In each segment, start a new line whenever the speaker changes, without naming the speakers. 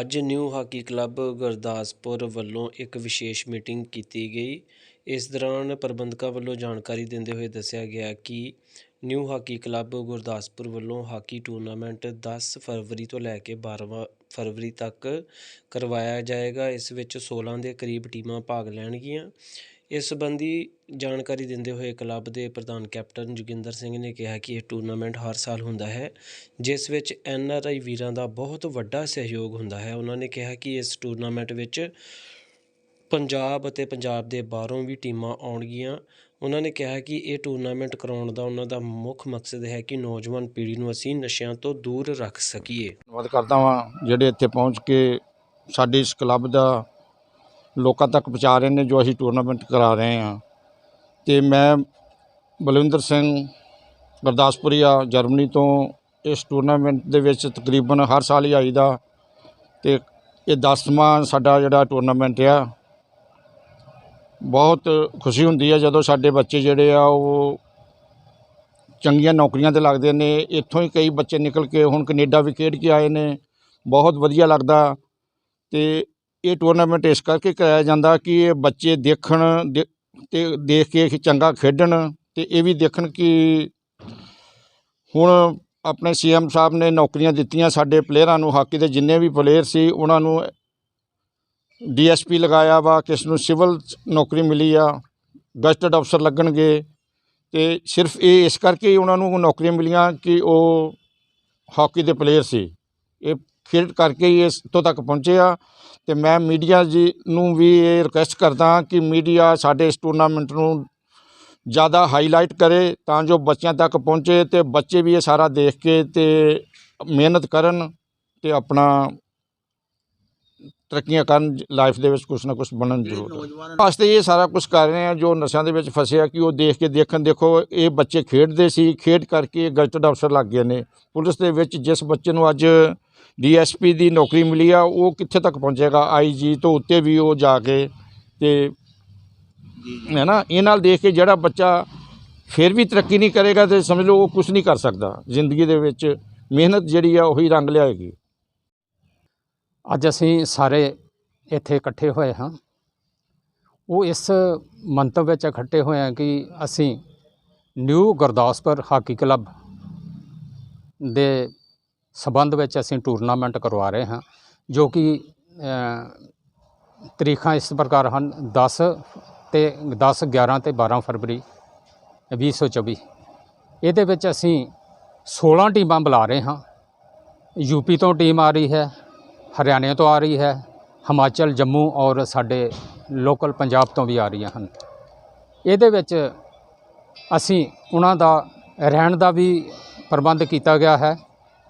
ਅੱਜ new hockey club Gurdaspur ਵੱਲੋਂ ਇੱਕ ਵਿਸ਼ੇਸ਼ ਮੀਟਿੰਗ ਕੀਤੀ ਗਈ। ਇਸ ਦੌਰਾਨ ਪ੍ਰਬੰਧਕਾਂ ਵੱਲੋਂ ਜਾਣਕਾਰੀ ਦਿੰਦੇ ਹੋਏ ਦੱਸਿਆ ਗਿਆ ਕਿ ਨਿਊ ਹਾਕੀ ਕਲੱਬ ਗੁਰਦਾਸਪੁਰ ਵੱਲੋਂ ਹਾਕੀ ਟੂਰਨਾਮੈਂਟ 10 ਫਰਵਰੀ ਤੋਂ ਲੈ ਕੇ 12 ਫਰਵਰੀ ਤੱਕ ਕਰਵਾਇਆ ਜਾਏਗਾ। ਇਸ ਵਿੱਚ 16 ਦੇ ਕਰੀਬ ਟੀਮਾਂ ਭਾਗ ਲੈਣਗੀਆਂ। ਇਸ ਸੰਬੰਧੀ ਜਾਣਕਾਰੀ ਦਿੰਦੇ ਹੋਏ ਕਲੱਬ ਦੇ ਪ੍ਰਧਾਨ ਕੈਪਟਨ ਜੋਗਿੰਦਰ ਸਿੰਘ ਨੇ ਕਿਹਾ ਕਿ ਇਹ ਟੂਰਨਾਮੈਂਟ ਹਰ ਸਾਲ ਹੁੰਦਾ ਹੈ, ਜਿਸ ਵਿੱਚ ਐਨ ਆਰ ਆਈ ਵੀਰਾਂ ਦਾ ਬਹੁਤ ਵੱਡਾ ਸਹਿਯੋਗ ਹੁੰਦਾ ਹੈ। ਉਹਨਾਂ ਨੇ ਕਿਹਾ ਕਿ ਇਸ ਟੂਰਨਾਮੈਂਟ ਵਿੱਚ ਪੰਜਾਬ ਅਤੇ ਪੰਜਾਬ ਦੇ ਬਾਹਰੋਂ ਵੀ ਟੀਮਾਂ ਆਉਣਗੀਆਂ। ਉਹਨਾਂ ਨੇ ਕਿਹਾ ਕਿ ਇਹ ਟੂਰਨਾਮੈਂਟ ਕਰਾਉਣ ਦਾ ਉਹਨਾਂ ਦਾ ਮੁੱਖ ਮਕਸਦ ਹੈ ਕਿ ਨੌਜਵਾਨ ਪੀੜ੍ਹੀ ਨੂੰ ਅਸੀਂ ਨਸ਼ਿਆਂ ਤੋਂ ਦੂਰ ਰੱਖ ਸਕੀਏ।
ਧੰਨਵਾਦ ਕਰਦਾ ਵਾਂ ਜਿਹੜੇ ਇੱਥੇ ਪਹੁੰਚ ਕੇ ਸਾਡੇ ਇਸ ਕਲੱਬ ਦਾ ਲੋਕਾਂ ਤੱਕ ਪਹੁੰਚਾ ਰਹੇ ਨੇ ਜੋ ਅਸੀਂ ਟੂਰਨਾਮੈਂਟ ਕਰਾ ਰਹੇ ਹਾਂ। ਤੇ ਮੈਂ ਬਲਵਿੰਦਰ ਸਿੰਘ ਗੁਰਦਾਸਪੁਰੀਆ, ਜਰਮਨੀ ਤੋਂ ਇਸ ਟੂਰਨਾਮੈਂਟ ਦੇ ਵਿੱਚ ਤਕਰੀਬਨ ਹਰ ਸਾਲ ਹੀ ਆਈਦਾ ਤੇ ਇਹ 10ਵਾਂ ਸਾਡਾ ਜਿਹੜਾ ਟੂਰਨਾਮੈਂਟ ਆ। ਬਹੁਤ ਖੁਸ਼ੀ ਹੁੰਦੀ ਹੈ ਜਦੋਂ ਸਾਡੇ ਬੱਚੇ ਜਿਹੜੇ ਆ ਉਹ ਚੰਗੀਆਂ ਨੌਕਰੀਆਂ ਤੇ ਲੱਗਦੇ ਨੇ। ਇੱਥੋਂ ਹੀ ਕਈ ਬੱਚੇ ਨਿਕਲ ਕੇ ਹੁਣ ਕੈਨੇਡਾ ਵੀ ਖੇਡ ਕੇ ਆਏ ਨੇ। ਬਹੁਤ ਵਧੀਆ ਲੱਗਦਾ ਤੇ ਇਹ ਟੂਰਨਾਮੈਂਟ ਇਸ ਕਰਕੇ ਕਰਾਇਆ ਜਾਂਦਾ ਕਿ ਇਹ ਬੱਚੇ ਦੇਖਣ, ਦੇ- ਤੇ ਦੇਖ ਕੇ ਚੰਗਾ ਖੇਡਣ ਤੇ ਇਹ ਵੀ ਦੇਖਣ ਕਿ ਹੁਣ ਆਪਣੇ ਸੀਐਮ ਸਾਹਿਬ ਨੇ ਨੌਕਰੀਆਂ ਦਿੱਤੀਆਂ ਸਾਡੇ ਪਲੇਅਰਾਂ ਨੂੰ, ਹਾਕੀ ਦੇ ਜਿੰਨੇ ਵੀ ਪਲੇਅਰ ਸੀ ਉਹਨਾਂ ਨੂੰ ਡੀਐਸਪੀ ਲਗਾਇਆ ਵਾ, ਕਿਸ ਨੂੰ ਸਿਵਲ ਨੌਕਰੀ ਮਿਲੀ ਆ, ਗਸਟਡ ਅਫਸਰ ਲੱਗਣਗੇ ਤੇ ਸਿਰਫ ਇਹ ਇਸ ਕਰਕੇ ਹੀ ਉਹਨਾਂ ਨੂੰ ਨੌਕਰੀਆਂ ਮਿਲੀਆਂ ਕਿ ਉਹ ਹਾਕੀ ਦੇ ਪਲੇਅਰ ਸੀ। ਇਹ ਖੇਡ ਕਰਕੇ ਹੀ ਇਸ ਤੋਂ ਤੱਕ ਪਹੁੰਚੇ ਆ ਅਤੇ ਮੈਂ ਮੀਡੀਆ ਜੀ ਨੂੰ ਵੀ ਇਹ ਰਿਕੁਐਸਟ ਕਰਦਾ ਕਿ ਮੀਡੀਆ ਸਾਡੇ ਇਸ ਟੂਰਨਾਮੈਂਟ ਨੂੰ ਜ਼ਿਆਦਾ ਹਾਈਲਾਈਟ ਕਰੇ ਤਾਂ ਜੋ ਬੱਚਿਆਂ ਤੱਕ ਪਹੁੰਚੇ ਅਤੇ ਬੱਚੇ ਵੀ ਇਹ ਸਾਰਾ ਦੇਖ ਕੇ ਅਤੇ ਮਿਹਨਤ ਕਰਨ ਅਤੇ ਆਪਣਾ ਤਰੱਕੀਆਂ ਕਰਨ ਲਾਈਫ ਦੇ ਵਿੱਚ ਕੁਛ ਨਾ ਕੁਛ ਬਣਨ ਜ਼ਰੂਰ। ਵਾਸਤੇ ਇਹ ਸਾਰਾ ਕੁਝ ਕਰ ਰਹੇ ਆ ਜੋ ਨਸ਼ਿਆਂ ਦੇ ਵਿੱਚ ਫਸੇ ਆ ਕਿ ਉਹ ਦੇਖ ਕੇ ਦੇਖਣ ਦੇਖੋ ਇਹ ਬੱਚੇ ਖੇਡਦੇ ਸੀ ਖੇਡ ਕਰਕੇ ਗਜ਼ਟਡ ਅਫਸਰ ਲੱਗ ਗਏ ਨੇ। ਪੁਲਿਸ ਦੇ ਵਿੱਚ ਜਿਸ ਬੱਚੇ ਨੂੰ ਅੱਜ ਡੀਐਸਪੀ ਦੀ ਨੌਕਰੀ ਮਿਲੀ ਆ ਉਹ ਕਿੱਥੇ ਤੱਕ ਪਹੁੰਚੇਗਾ? ਆਈਜੀ ਤੋਂ ਉੱਤੇ ਵੀ ਉਹ ਜਾ ਕੇ ਤੇ ਹੈ ਨਾ? ਇਹ ਨਾਲ ਦੇਖ ਕੇ ਜਿਹੜਾ ਬੱਚਾ ਫਿਰ ਵੀ ਤਰੱਕੀ ਨਹੀਂ ਕਰੇਗਾ ਤੇ ਸਮਝ ਲਓ ਉਹ ਕੁਝ ਨਹੀਂ ਕਰ ਸਕਦਾ ਜ਼ਿੰਦਗੀ ਦੇ ਵਿੱਚ। ਮਿਹਨਤ ਜਿਹੜੀ ਆ ਉਹੀ ਰੰਗ ਲਿਆਏਗੀ।
ਅੱਜ ਅਸੀਂ ਸਾਰੇ ਇੱਥੇ ਇਕੱਠੇ ਹੋਏ ਹਾਂ। ਉਹ ਇਸ ਮੰਤਵ ਵਿੱਚ ਇਕੱਠੇ ਹੋਏ ਹਾਂ ਕਿ ਅਸੀਂ ਨਿਊ ਗੁਰਦਾਸਪੁਰ ਹਾਕੀ ਕਲੱਬ ਦੇ ਸਬੰਧ ਵਿੱਚ ਅਸੀਂ ਟੂਰਨਾਮੈਂਟ ਕਰਵਾ ਰਹੇ ਹਾਂ ਜੋ ਕਿ ਅ, ਤਰੀਕਾਂ ਇਸ ਪ੍ਰਕਾਰ ਹਨ 10 ਤੇ 10 11 ਤੇ 12 ਫਰਵਰੀ 2024 ਇਹਦੇ ਵਿੱਚ ਅਸੀਂ 16 ਟੀਮਾਂ ਬੁਲਾ ਰਹੇ ਹਾਂ। ਯੂਪੀ ਤੋਂ ਟੀਮ ਆ ਰਹੀ ਹੈ ਹਰਿਆਣੇ ਤੋਂ ਆ ਰਹੀ ਹੈ, ਹਿਮਾਚਲ, ਜੰਮੂ ਔਰ ਸਾਡੇ ਲੋਕਲ ਪੰਜਾਬ ਤੋਂ ਵੀ ਆ ਰਹੀਆਂ ਹਨ। ਇਹਦੇ ਵਿੱਚ ਅਸੀਂ ਉਹਨਾਂ ਦਾ ਰਹਿਣ ਦਾ ਵੀ ਪ੍ਰਬੰਧ ਕੀਤਾ ਗਿਆ ਹੈ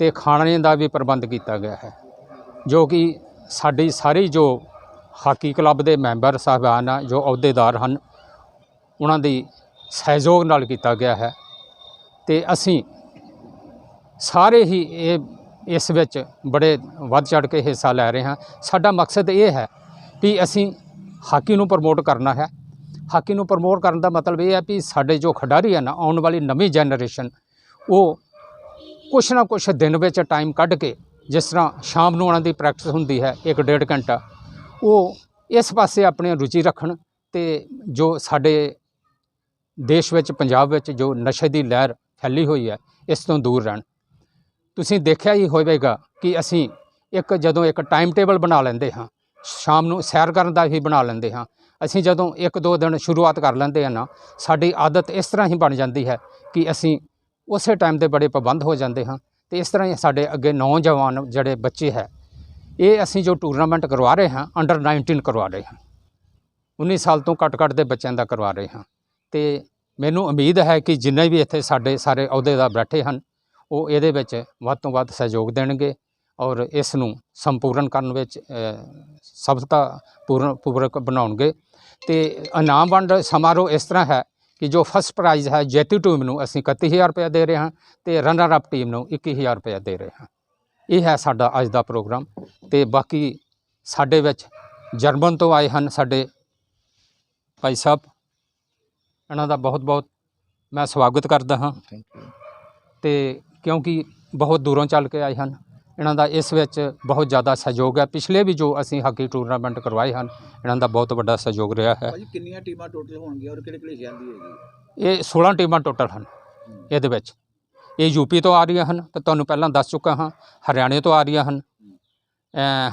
ਤੇ ਖਾਣੇ ਦਾ ਵੀ ਪ੍ਰਬੰਧ ਕੀਤਾ ਗਿਆ ਹੈ, ਜੋ ਕਿ ਸਾਡੀ ਸਾਰੀ ਜੋ ਹਾਕੀ ਕਲੱਬ ਦੇ ਮੈਂਬਰ ਸਾਹਿਬਾਨ ਆ, ਜੋ ਅਹੁਦੇਦਾਰ ਹਨ, ਉਹਨਾਂ ਦੀ ਸਹਿਯੋਗ ਨਾਲ ਕੀਤਾ ਗਿਆ ਹੈ। ਤੇ ਅਸੀਂ ਸਾਰੇ ਹੀ ਇਹ ਇਸ ਵਿੱਚ ਬੜੇ ਵੱਧ ਚੜ ਕੇ ਹਿੱਸਾ ਲੈ ਰਹੇ ਹਾਂ। ਸਾਡਾ ਮਕਸਦ ਇਹ ਹੈ ਵੀ ਅਸੀਂ ਹਾਕੀ ਨੂੰ ਪ੍ਰਮੋਟ ਕਰਨਾ ਹੈ। ਹਾਕੀ ਨੂੰ ਪ੍ਰਮੋਟ ਕਰਨ ਦਾ ਮਤਲਬ ਇਹ ਹੈ ਵੀ ਸਾਡੇ ਜੋ ਖਿਡਾਰੀ ਹਨ ਆਉਣ ਵਾਲੀ ਨਵੀਂ ਜਨਰੇਸ਼ਨ ਉਹ ਕੁਛ ਨਾ ਕੁਛ ਦਿਨ ਵਿੱਚ ਟਾਈਮ ਕੱਢ ਕੇ ਜਿਸ ਤਰ੍ਹਾਂ ਸ਼ਾਮ ਨੂੰ ਉਹਨਾਂ ਦੀ ਪ੍ਰੈਕਟਿਸ ਹੁੰਦੀ ਹੈ, ਇੱਕ ਡੇਢ ਘੰਟਾ, ਉਹ ਇਸ ਪਾਸੇ ਆਪਣੀ ਰੁਚੀ ਰੱਖਣ ਤੇ ਜੋ ਸਾਡੇ ਦੇਸ਼ ਵਿੱਚ, ਪੰਜਾਬ ਵਿੱਚ ਜੋ ਨਸ਼ੇ ਦੀ ਲਹਿਰ ਫੈਲੀ ਹੋਈ ਹੈ, ਇਸ ਤੋਂ ਦੂਰ ਰਹਿਣ। ਤੁਸੀਂ ਦੇਖਿਆ ਹੀ ਹੋਵੇਗਾ ਕਿ ਅਸੀਂ ਇੱਕ ਜਦੋਂ ਇੱਕ ਟਾਈਮ ਟੇਬਲ ਬਣਾ ਲੈਂਦੇ ਹਾਂ, ਸ਼ਾਮ ਨੂੰ ਸੈਰ ਕਰਨ ਦਾ ਹੀ ਬਣਾ ਲੈਂਦੇ ਹਾਂ। ਅਸੀਂ ਜਦੋਂ ਇੱਕ ਦੋ ਦਿਨ ਸ਼ੁਰੂਆਤ ਕਰ ਲੈਂਦੇ ਹਾਂ ਨਾ, ਸਾਡੀ ਆਦਤ ਇਸ ਤਰ੍ਹਾਂ ਹੀ ਬਣ ਜਾਂਦੀ ਹੈ ਕਿ ਅਸੀਂ ਉਸੇ ਟਾਈਮ ਦੇ ਬੜੇ ਪਾਬੰਦ ਹੋ ਜਾਂਦੇ ਹਾਂ ਤੇ ਇਸ ਤਰ੍ਹਾਂ ਹੀ ਸਾਡੇ ਅੱਗੇ ਨੌਜਵਾਨ ਜਿਹੜੇ ਬੱਚੇ ਹੈ, ਇਹ ਅਸੀਂ ਜੋ ਟੂਰਨਾਮੈਂਟ ਕਰਵਾ ਰਹੇ ਹਾਂ ਅੰਡਰ 19 ਕਰਵਾ ਰਹੇ ਹਾਂ। 19 ਸਾਲ ਤੋਂ ਘੱਟ ਘੱਟ ਦੇ ਬੱਚਿਆਂ ਦਾ ਕਰਵਾ ਰਹੇ ਹਾਂ। ਤੇ ਮੈਨੂੰ ਉਮੀਦ ਹੈ ਕਿ ਜਿੰਨੇ ਵੀ ਇੱਥੇ ਸਾਡੇ ਸਾਰੇ ਅਹੁਦੇਦਾਰ ਬੈਠੇ ਹਨ ਉਹ ਇਹਦੇ ਵਿੱਚ ਵੱਧ ਤੋਂ ਵੱਧ ਸਹਿਯੋਗ ਦੇਣਗੇ ਔਰ ਇਸ ਨੂੰ ਸੰਪੂਰਨ ਕਰਨ ਵਿੱਚ ਸਫਲਤਾ ਪੂਰਨ ਪੂਰਕ ਬਣਾਉਣਗੇ। ਤੇ ਇਨਾਮ ਵੰਡ ਸਮਾਰੋਹ ਇਸ ਤਰ੍ਹਾਂ ਹੈ ਕਿ ਜੋ ਫਸਟ ਪ੍ਰਾਈਜ਼ ਹੈ ਜੇਤੂ ਟੀਮ ਨੂੰ ਅਸੀਂ 31000 ਰੁਪਏ ਦੇ ਰਹੇ ਹਾਂ ਤੇ ਰਨਰ ਅਪ ਟੀਮ ਨੂੰ 21000 ਰੁਪਏ ਦੇ ਰਹੇ ਹਾਂ। ਇਹ ਹੈ ਸਾਡਾ ਅੱਜ ਦਾ ਪ੍ਰੋਗਰਾਮ ਤੇ ਬਾਕੀ ਸਾਡੇ ਵਿੱਚ ਜਰਮਨ ਤੋਂ ਆਏ ਹਨ ਸਾਡੇ ਭਾਈ ਸਾਹਿਬ। ਇਹਨਾਂ ਦਾ ਬਹੁਤ ਬਹੁਤ ਮੈਂ ਸਵਾਗਤ ਕਰਦਾ ਹਾਂ। ਤੇ ਕਿਉਂਕਿ ਬਹੁਤ ਦੂਰੋਂ ਚੱਲ ਕੇ ਆਏ ਹਨ। ਇਹਨਾਂ ਦਾ ਇਸ ਵਿੱਚ ਬਹੁਤ ਜ਼ਿਆਦਾ ਸਹਿਯੋਗ ਹੈ। ਪਿਛਲੇ ਵੀ ਜੋ ਅਸੀਂ ਹਾਕੀ ਟੂਰਨਾਮੈਂਟ ਕਰਵਾਏ ਹਨ ਇਹਨਾਂ ਦਾ ਬਹੁਤ ਵੱਡਾ ਸਹਿਯੋਗ ਰਿਹਾ ਹੈ।
ਭਾਜੀ ਕਿੰਨੀਆਂ ਟੀਮਾਂ ਟੋਟਲ ਹੋਣਗੀਆਂ ਔਰ ਕਿਹੜੇ ਕਿਹੜੇ ਸ਼ਹਿਰ ਦੀ ਹੈਗੀ
ਇਹ 16 ਟੀਮਾਂ ਟੋਟਲ ਹਨ ਇਹਦੇ ਵਿੱਚ। ਇਹ ਯੂਪੀ ਤੋਂ ਆ ਰਹੀਆਂ ਹਨ ਤੇ ਤੁਹਾਨੂੰ ਪਹਿਲਾਂ ਦੱਸ ਚੁੱਕਾ ਹਾਂ ਹਰਿਆਣੇ ਤੋਂ ਆ ਰਹੀਆਂ ਹਨ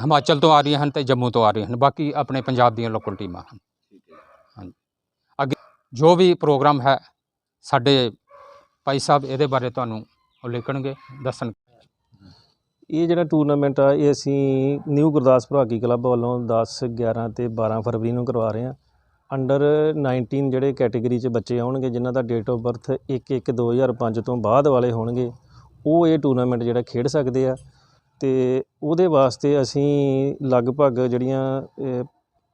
ਹਿਮਾਚਲ ਤੋਂ ਆ ਰਹੀਆਂ ਹਨ ਤੇ ਜੰਮੂ ਤੋਂ ਆ ਰਹੀਆਂ ਹਨ। ਬਾਕੀ ਆਪਣੇ ਪੰਜਾਬ ਦੀਆਂ ਲੋਕਲ ਟੀਮਾਂ ਹਨ। ਅੱਗੇ ਜੋ ਵੀ ਪ੍ਰੋਗਰਾਮ ਹੈ ਸਾਡੇ ਭਾਈ ਸਾਹਿਬ ਇਹਦੇ ਬਾਰੇ ਤੁਹਾਨੂੰ ਉਹ ਲਿਖਣਗੇ, ਦੱਸਣ।
ਇਹ ਜਿਹੜਾ ਟੂਰਨਾਮੈਂਟ ਆ, ਇਹ ਅਸੀਂ ਨਿਊ ਗੁਰਦਾਸਪੁਰ ਹਾਕੀ ਕਲੱਬ ਵੱਲੋਂ 10 11 ਤੇ 12 ਫਰਵਰੀ ਨੂੰ ਕਰਵਾ ਰਹੇ ਹਾਂ। ਅੰਡਰ 19 ਜਿਹੜੇ ਕੈਟੇਗਰੀ 'ਚ ਬੱਚੇ ਆਉਣਗੇ, ਜਿਨ੍ਹਾਂ ਦਾ ਡੇਟ ਆਫ ਬਰਥ 1 1 2005 ਤੋਂ ਬਾਅਦ ਵਾਲੇ ਹੋਣਗੇ, ਉਹ ਇਹ ਟੂਰਨਾਮੈਂਟ ਜਿਹੜਾ ਖੇਡ ਸਕਦੇ ਆ। ਤੇ ਉਹਦੇ ਵਾਸਤੇ ਅਸੀਂ ਲਗਭਗ ਜਿਹੜੀਆਂ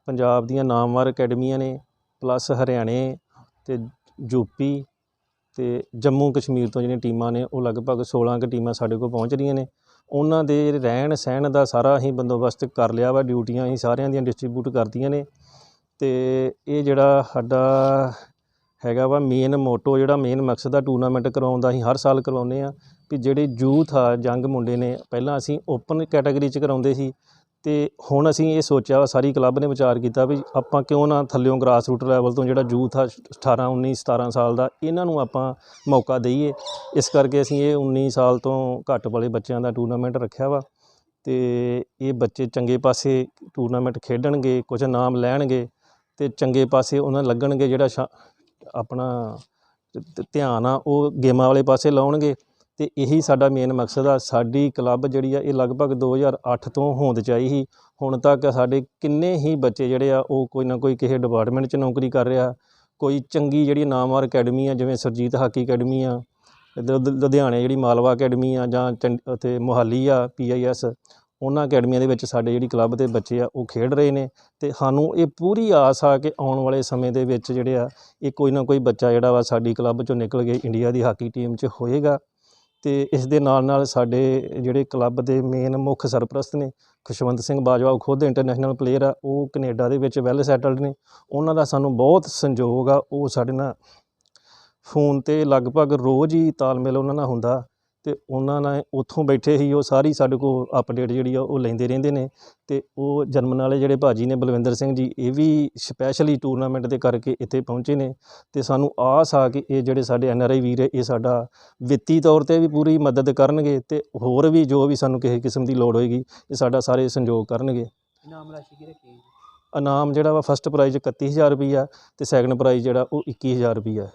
ਪੰਜਾਬ ਦੀਆਂ ਨਾਮਵਰ ਅਕੈਡਮੀਆਂ ਨੇ ਪਲੱਸ ਹਰਿਆਣੇ ਤੇ ਯੂਪੀ ਅਤੇ ਜੰਮੂ ਕਸ਼ਮੀਰ ਤੋਂ ਜਿਹੜੀਆਂ ਟੀਮਾਂ ਨੇ, ਉਹ ਲਗਭਗ 16 ਕੁ ਟੀਮਾਂ ਸਾਡੇ ਕੋਲ ਪਹੁੰਚ ਰਹੀਆਂ ਨੇ। ਉਹਨਾਂ ਦੇ ਰਹਿਣ ਸਹਿਣ ਦਾ ਸਾਰਾ ਅਸੀਂ ਬੰਦੋਬਸਤ ਕਰ ਲਿਆ ਵਾ, ਡਿਊਟੀਆਂ ਅਸੀਂ ਸਾਰਿਆਂ ਦੀਆਂ ਡਿਸਟਰੀਬਿਊਟ ਕਰਤੀਆਂ ਨੇ। ਅਤੇ ਇਹ ਜਿਹੜਾ ਸਾਡਾ ਹੈਗਾ ਵਾ ਮੇਨ ਮੋਟੋ, ਜਿਹੜਾ ਮੇਨ ਮਕਸਦ ਆ ਟੂਰਨਾਮੈਂਟ ਕਰਵਾਉਣ ਦਾ, ਅਸੀਂ ਹਰ ਸਾਲ ਕਰਵਾਉਂਦੇ ਹਾਂ ਵੀ ਜਿਹੜੇ ਯੂਥ ਆ ਯੰਗ ਮੁੰਡੇ ਨੇ, ਪਹਿਲਾਂ ਅਸੀਂ ਓਪਨ ਕੈਟਾਗਰੀ 'ਚ ਕਰਾਉਂਦੇ ਸੀ। ਤੇ ਹੁਣ ਅਸੀਂ ਇਹ ਸੋਚਿਆ ਵਾ, ਸਾਰੀ ਕਲੱਬ ਨੇ ਵਿਚਾਰ ਕੀਤਾ ਵੀ ਆਪਾਂ ਕਿਉਂ ਨਾ ਥੱਲਿਓਂ ਗ੍ਰਾਸ ਰੂਟ ਲੈਵਲ ਤੋਂ ਜਿਹੜਾ ਯੂਥ ਆ 18 19 17 ਸਾਲ ਦਾ, ਇਹਨਾਂ ਨੂੰ ਆਪਾਂ ਮੌਕਾ ਦਈਏ। ਇਸ ਕਰਕੇ ਅਸੀਂ ਇਹ 19 ਸਾਲ ਤੋਂ ਘੱਟ ਵਾਲੇ ਬੱਚਿਆਂ ਦਾ ਟੂਰਨਾਮੈਂਟ ਰੱਖਿਆ ਵਾ ਤੇ ਇਹ ਬੱਚੇ ਚੰਗੇ ਪਾਸੇ ਟੂਰਨਾਮੈਂਟ ਖੇਡਣਗੇ ਕੁਝ ਨਾਮ ਲੈਣਗੇ ਤੇ ਚੰਗੇ ਪਾਸੇ ਉਹਨਾਂ ਲੱਗਣਗੇ ਜਿਹੜਾ ਸ਼ਾ- ਆਪਣਾ ਧਿਆਨ ਆ, ਉਹ ਗੇਮਾਂ ਵਾਲੇ ਪਾਸੇ ਲਾਉਣਗੇ। ਤੇ ਇਹੀ ਸਾਡਾ ਮੇਨ ਮਕਸਦ ਆ। ਸਾਡੀ ਕਲੱਬ ਜਿਹੜੀ ਆ, ਇਹ ਲਗਭਗ 2008 ਤੋਂ ਹੋਂਦ ਚ ਆਈ ਸੀ। ਹੁਣ ਤੱਕ ਸਾਡੇ ਕਿੰਨੇ ਹੀ ਬੱਚੇ ਜਿਹੜੇ ਆ, ਉਹ ਕੋਈ ਨਾ ਕੋਈ ਕਿਸੇ ਡਿਪਾਰਟਮੈਂਟ 'ਚ ਨੌਕਰੀ ਕਰ ਰਿਹਾ। ਕੋਈ ਚੰਗੀ ਜਿਹੜੀ ਨਾਮਵਰ ਅਕੈਡਮੀ ਆ, ਜਿਵੇਂ ਸਰਜੀਤ ਹਾਕੀ ਅਕੈਡਮੀ ਆ, ਇੱਧਰ ਲੁਧਿਆਣੇ ਜਿਹੜੀ ਮਾਲਵਾ ਅਕੈਡਮੀ ਆ, ਜਾਂ ਚੰਡ, ਉੱਥੇ ਮੋਹਾਲੀ ਆ ਪੀਆਈਐਸ ਉਹਨਾਂ ਅਕੈਡਮੀਆਂ ਦੇ ਵਿੱਚ ਸਾਡੇ ਜਿਹੜੀ ਕਲੱਬ ਦੇ ਬੱਚੇ ਆ, ਉਹ ਖੇਡ ਰਹੇ ਨੇ। ਤੇ ਸਾਨੂੰ ਇਹ ਪੂਰੀ ਆਸ ਆ ਕਿ ਆਉਣ ਵਾਲੇ ਸਮੇਂ ਦੇ ਵਿੱਚ ਜਿਹੜੇ ਆ, ਇਹ ਕੋਈ ਨਾ ਕੋਈ ਬੱਚਾ ਜਿਹੜਾ ਵਾ ਸਾਡੀ ਕਲੱਬ ਚੋਂ ਨਿਕਲ ਕੇ ਇੰਡੀਆ ਦੀ ਹਾਕੀ ਟੀਮ 'ਚ ਹੋਏਗਾ। ਤੇ ਇਸ ਦੇ ਨਾਲ ਨਾਲ ਸਾਡੇ ਜਿਹੜੇ ਕਲੱਬ ਦੇ ਮੇਨ ਮੁੱਖ ਸਰਪ੍ਰਸਤ ਨੇ ਖੁਸ਼ਵੰਤ ਸਿੰਘ ਬਾਜਵਾ, ਉਹ ਖੁਦ ਇੰਟਰਨੈਸ਼ਨਲ ਪਲੇਅਰ ਆ, ਉਹ ਕੈਨੇਡਾ ਦੇ ਵਿੱਚ ਵੈਲ ਸੈਟਲਡ ਨੇ। ਉਹਨਾਂ ਦਾ ਸਾਨੂੰ ਬਹੁਤ ਸੰਯੋਗ ਆ, ਉਹ ਸਾਡੇ ਨਾਲ ਫੋਨ ਤੇ ਲਗਭਗ ਰੋਜ਼ ਹੀ ਤਾਲਮੇਲ ਉਹਨਾਂ ਨਾਲ ਹੁੰਦਾ। ਤੇ ਉਹਨਾਂ ਨਾਲ ਉੱਥੋਂ ਬੈਠੇ ਹੀ ਉਹ ਸਾਰੀ ਸਾਡੇ ਕੋਲ ਅਪਡੇਟ ਜਿਹੜੀ ਆ ਉਹ ਲੈਂਦੇ ਰਹਿੰਦੇ ਨੇ ਤੇ ਉਹ ਜਰਮਨ ਵਾਲੇ ਜਿਹੜੇ ਭਾਜੀ ਨੇ ਬਲਵਿੰਦਰ ਸਿੰਘ ਜੀ ਇਹ ਵੀ ਸਪੈਸ਼ਲੀ ਟੂਰਨਾਮੈਂਟ ਦੇ ਕਰਕੇ ਇੱਥੇ ਪਹੁੰਚੇ ਨੇ ਤੇ ਸਾਨੂੰ ਆਸ ਆ ਕਿ ਇਹ ਜਿਹੜੇ ਸਾਡੇ ਐਨ ਆਰ ਆਈ ਵੀਰ ਇਹ ਸਾਡਾ ਵਿੱਤੀ ਤੌਰ ਤੇ ਵੀ ਪੂਰੀ ਮਦਦ ਕਰਨਗੇ ਤੇ ਹੋਰ ਵੀ ਜੋ ਵੀ ਸਾਨੂੰ ਕਿਸੇ ਕਿਸਮ ਦੀ ਲੋੜ ਹੋਏਗੀ ਇਹ ਸਾਡਾ ਸਾਰੇ ਸੰਯੋਗ ਕਰਨਗੇ।
ਇਨਾਮ ਰਾਸ਼ੀ ਕੀ ਰੱਖੀ
ਇਨਾਮ ਜਿਹੜਾ ਵਾ ਫਸਟ ਪ੍ਰਾਈਜ਼ 31000 ਰੁਪਈਆ ਤੇ ਸੈਕੰਡ ਪ੍ਰਾਈਜ਼ ਜਿਹੜਾ ਉਹ 21000 ਰੁਪਈਆ।